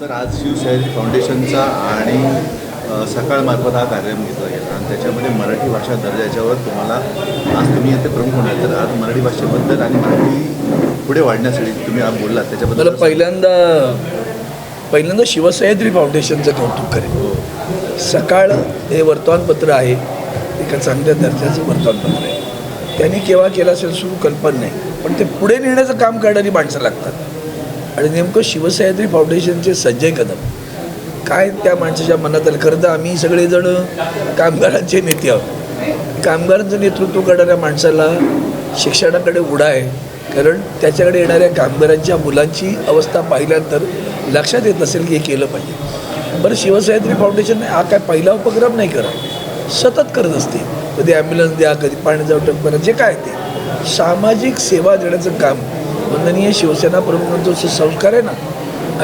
Sir आज शिवशाही फाउंडेशनचा आणि अ, सकाळमार्फत हा कार्यक्रम घेतला गेला. आणि त्याच्यामध्ये मराठी भाषा दर्जा याच्यावर तुम्हाला आज तुम्ही येथे प्रमुख होणार तर आज मराठी भाषेबद्दल आणि मराठी पुढे वाढण्यासाठी तुम्ही आज बोललात त्याच्याबद्दल पहिल्यांदा पहिल्यांदा शिवसह्याद्री फाउंडेशनचं कौतुक करेन. सकाळ हे वर्तमानपत्र आहे. एका चांगल्या दर्जाचं वर्तमानपत्र आहे. त्यांनी केव्हा केलं असेल सुरू कल्पना नाही. पण ते पुढे नेण्याचं काम करणारी माणसं लागतात. आणि नेमकं शिवसह्याद्री फाउंडेशनचे संजय कदम. काय त्या माणसाच्या मनात आलं? खरं तर आम्ही सगळेजण कामगारांचे नेते आहोत. कामगारांचं नेतृत्व करणाऱ्या माणसाला शिक्षणाकडे उडा आहे. कारण त्याच्याकडे येणाऱ्या कामगारांच्या मुलांची अवस्था पाहिल्यानंतर लक्षात येत असेल की हे केलं पाहिजे. बरं शिवसह्याद्री फाउंडेशन हा काय पहिला उपक्रम नाही करत सतत करत असते. कधी ॲम्ब्युलन्स द्या कधी पाण्याचा वाटप करा जे काय ते. सामाजिक सेवा देण्याचं काम वंदनीय शिवसेना प्रमुखांचा जो संस्कार आहे ना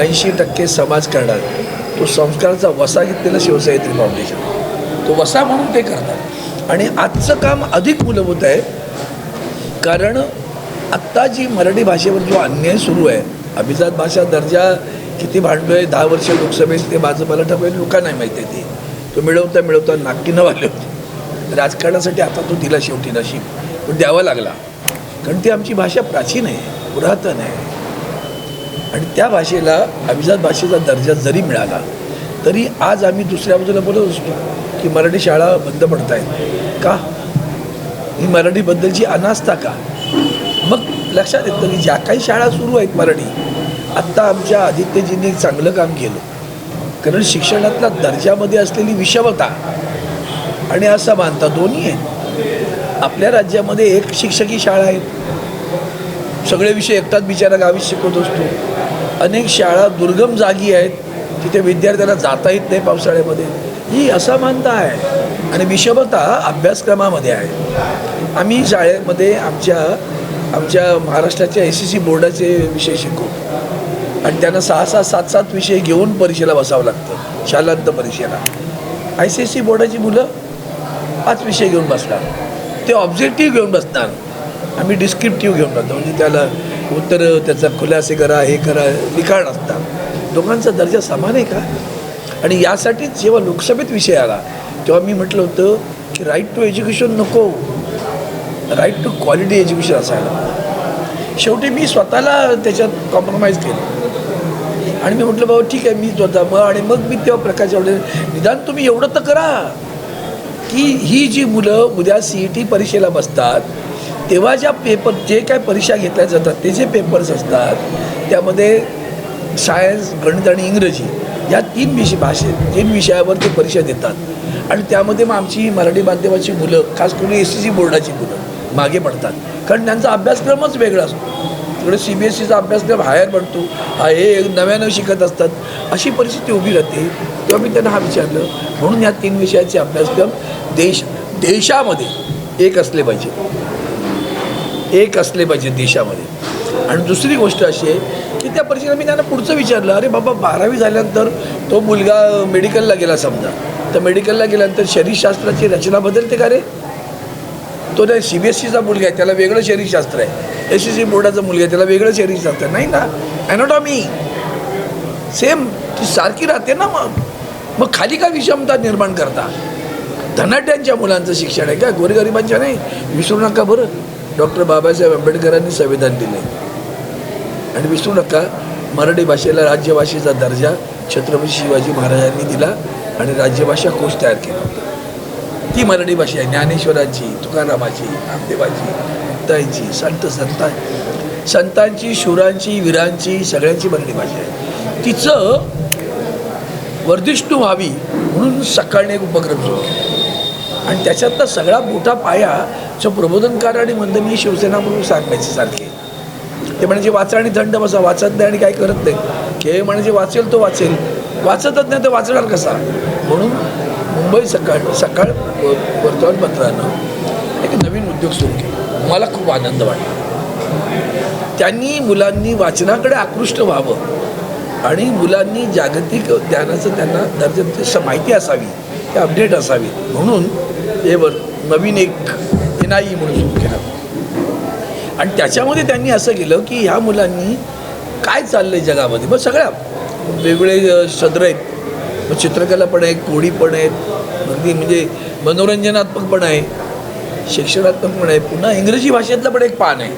ऐंशी टक्के समाज करणार. तो संस्काराचा वसा घेतलेला शिवसेनेतील फाउंडेशन. तो वसा म्हणून ते करतात आणि आजचं काम अधिक मूलभूत आहे. कारण आत्ता जी मराठी भाषेवर जो अन्याय सुरू आहे अभिजात भाषा दर्जा किती भांडलो आहे दहा वर्ष लोकसभेत ते माझं मला लोकांना नाही माहिती आहे ते. तो मिळवता मिळवता नाकी न वाले होते. राजकारणासाठी आता तो दिला शेवटी नशीब. पण द्यावा लागला. कारण ती आमची भाषा प्राचीन आहे. पुरातन आहे. आणि त्या भाषेला अभिजात भाषेचा दर्जा जरी मिळाला तरी आज आम्ही दुसऱ्या बाजूला बोलत असतो की मराठी शाळा बंद पडत आहेत. का? ही मराठीबद्दलची अनास्था का? मग लक्षात येतं की ज्या काही शाळा सुरू आहेत मराठी आत्ता आमच्या आदित्यजींनी एक चांगलं काम केलं. कारण शिक्षणातल्या दर्जामध्ये असलेली विषमता आणि असमानता दोन्ही आहे आपल्या राज्यामध्ये एक शिक्षकी शाळा आहेत. सगळे विषय एकटाच बिचारा गावी शिकवत असतो. अनेक शाळा दुर्गम जागी आहेत तिथे विद्यार्थ्यांना जाता येत नाही पावसाळ्यामध्ये. ही असमानता आहे. आणि विषमता अभ्यासक्रमामध्ये आहे. आम्ही शाळेमध्ये आमच्या आमच्या महाराष्ट्राच्या एस सी सी बोर्डाचे विषय शिकवतो आणि त्यांना सहा सहा सात सात विषय घेऊन परीक्षेला बसावं लागतं. शालांत परीक्षेला. आय सी एस सी बोर्डाची मुलं पाच विषय घेऊन बसणार. ते ऑब्जेक्टिव्ह घेऊन बसणार. आम्ही डिस्क्रिप्टिव्ह घेऊन जातो म्हणजे त्याला उत्तर त्याचा खुलासे करा हे करा लिखाण असतात दोघांचा दर्जा समान आहे का? आणि यासाठीच जेव्हा लोकसभेत विषय आला तेव्हा मी म्हटलं होतं की राईट टू एज्युकेशन नको. राईट टू क्वालिटी एज्युकेशन असायला शेवटी मी स्वतःला त्याच्यात कॉम्प्रोमाइज केलं. आणि मी म्हटलं बाबा ठीक आहे मी स्वतः मग आणि मग मी तेव्हा प्रकाश जावडेकर निदान तुम्ही एवढं तर करा की ही जी मुलं उद्या सी ई टी परीक्षेला बसतात तेव्हा ज्या पेपर जे काय परीक्षा घेतल्या जातात ते जे पेपर्स असतात त्यामध्ये सायन्स गणित आणि इंग्रजी या तीन विषय भाषे तीन विषयावर ते परीक्षा देतात. आणि त्यामध्ये मग आमची मराठी माध्यमाची मुलं खास करून एस सी सी बोर्डाची मुलं मागे पडतात. कारण त्यांचा अभ्यासक्रमच वेगळा असतो. तिकडे सी बी एस सीचा अभ्यासक्रम हायर बनतो. हा हे नव्यानं शिकत असतात. अशी परिस्थिती उभी राहते. तेव्हा मी त्यांना हा विचारलं म्हणून या तीन विषयाचे अभ्यासक्रम देश देशामध्ये एक असले पाहिजे. एक असले पाहिजे देशामध्ये. आणि दुसरी गोष्ट अशी आहे की त्या परीक्षेला मी त्यांना पुढचं विचारलं अरे बाबा बारावी झाल्यानंतर तो मुलगा मेडिकलला गेला समजा. तर मेडिकलला गेल्यानंतर शरीरशास्त्राची रचना बदलते का रे? तो त्या सी बी एस सीचा मुलगा आहे त्याला वेगळं शरीरशास्त्र आहे. एस सी सी बोर्डाचा मुलगा आहे त्याला वेगळं शरीरशास्त्र नाही ना? ॲनॉटॉमी सेम ती सारखी राहते ना मग. मग खाली का विषमता निर्माण करता? धनाट्यांच्या मुलांचं शिक्षण आहे का? गोरगरिबांच्या नाही? विसरू नका बरं. डॉक्टर बाबासाहेब आंबेडकरांनी संविधान दिले आणि विसरू नका मराठी भाषेला राज्यभाषेचा दर्जा छत्रपती शिवाजी महाराजांनी दिला आणि राज्यभाषा कोश तयार केला. होता ती मराठी भाषा आहे. ज्ञानेश्वरांची तुकारामाची नामदेवाची मुक्ताईची संत संता संतांची शुरांची वीरांची सगळ्यांची मराठी भाषा आहे. तिचं वर्धिष्णू व्हावी म्हणून सकाळने एक उपक्रम सुरू केला. आणि त्याच्यातला सगळा मोठा पाया जो प्रबोधनकार आणि वंदनीय शिवसेना म्हणून सांगायचे सारखे ते म्हणजे वाचा आणि थंड बसा वाचत नाही आणि काय करत नाही. खेळ म्हणजे वाचेल तो वाचेल. वाचतच नाही तर वाचणार कसा? म्हणून मुंबई सकाळ सकाळ व- वर्तमानपत्रानं एक नवीन उद्योग सुरू केला. मला खूप आनंद वाटला. त्यांनी मुलांनी वाचनाकडे आकृष्ट व्हावं आणि मुलांनी जागतिक ज्ञानाचं त्यांना दर्जा माहिती असावी. ते अपडेट असावी. म्हणून हे नवीन एक एन आय म्हणून सुरू केला. आणि त्याच्यामध्ये त्यांनी असं केलं की ह्या मुलांनी काय चाललंय जगामध्ये? मग सगळ्या वेगवेगळे सदर आहेत. मग चित्रकला पण आहे कोडी पण आहेत. अगदी म्हणजे मनोरंजनात्मक पण आहे. शिक्षणात्मक पण आहे. पुन्हा इंग्रजी भाषेतलं पण एक पान आहे.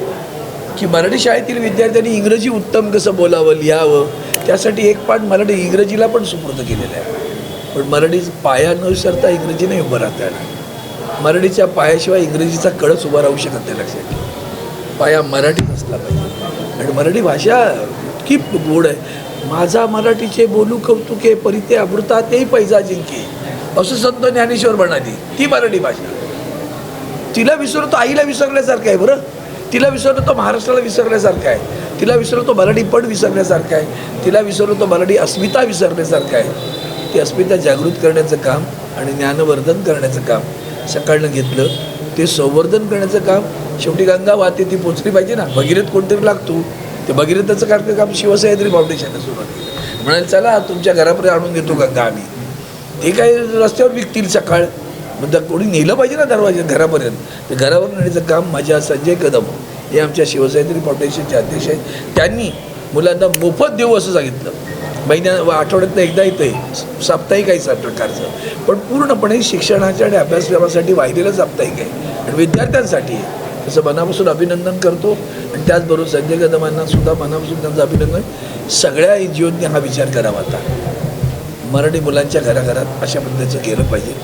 की मराठी शाळेतील विद्यार्थ्यांनी इंग्रजी उत्तम कसं बोलावं लिहावं त्यासाठी एक पाठ मराठी इंग्रजीला पण सुपूर्द केलेलं आहे. पण मराठी पाया न विसरता इंग्रजी नाही उभं राहता येणार. मराठीच्या पायाशिवाय इंग्रजीचा कळस उभा राहू शकत नाही लक्षात पाया मराठीत असला पाहिजे. आणि मराठी भाषा इतकी गोड आहे. माझा मराठीचे बोलू कौतुके परिते अमृता ते पैजा जिंके असं संत ज्ञानेश्वर म्हणाली ती मराठी भाषा. तिला विसरतो आईला विसरल्यासारखं आहे बरं. तिला विसरलो तो महाराष्ट्राला विसरल्यासारखं आहे. तिला विसरलो तो मराठी पण विसरण्यासारखं आहे. तिला विसरलो तो मराठी अस्मिता विसरण्यासारखं आहे. ती अस्मिता जागृत करण्याचं काम आणि ज्ञानवर्धन करण्याचं काम. सकाळनं घेतलं ते संवर्धन करण्याचं काम. शेवटी गंगा वाहते ती पोचली पाहिजे ना. भगीरथ कोणतरी लागतो. ते भगीरथाचं कारण काम शिवसह्याद्री फाउंडेशनने सुरुवात केलं. म्हणाले चला तुमच्या घरापर्यंत आणून घेतो गंगा आम्ही. ते काय रस्त्यावर विकतील सकाळ. मग कोणी नेलं पाहिजे ना दरवाजा घरापर्यंत. ते घरावर नेण्याचं काम माझ्या संजय कदम. हे आमच्या शिवसह्याद्री फाउंडेशनचे अध्यक्ष आहेत. त्यांनी मुलांना मोफत देऊ असं सांगितलं. महिन्या आठवड्यातनं एकदा येतं साप्ताहिक आहे अशा प्रकारचं. पण पूर्णपणे शिक्षणाच्या आणि अभ्यासक्रमासाठी वाहिलेलं साप्ताहिक आहे. आणि विद्यार्थ्यांसाठी आहे. तसं मनापासून अभिनंदन करतो. आणि त्याचबरोबर संजय कदमांना सुद्धा मनापासून त्यांचं अभिनंदन. सगळ्या एन जी ओनी हा विचार करावा आता. मराठी मुलांच्या घराघरात अशा पद्धतीचं केलं पाहिजे.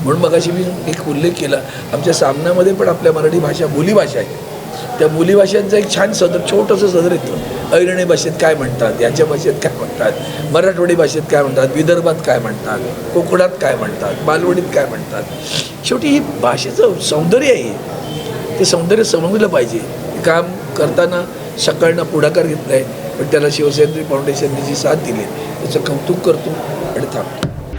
म्हणून मगाशी मी एक उल्लेख केला. आमच्या सामन्यामध्ये पण आपल्या मराठी भाषा बोलीभाषा आहे. त्या बोलीभाषांचं एक छान सदर छोटंसं सदर येतं. ऐरणी भाषेत काय म्हणतात याच्या भाषेत काय म्हणतात मराठवाडी भाषेत काय म्हणतात विदर्भात काय म्हणतात कोकणात काय म्हणतात मालवणीत काय म्हणतात. शेवटी ही भाषेचं सौंदर्य आहे. ते सौंदर्य समजलं पाहिजे. काम करताना सकाळनं पुढाकार घेतला आहे पण त्याला शिवसेना फाउंडेशनने जी साथ दिली त्याचं कौतुक करतो आणि थांबतो.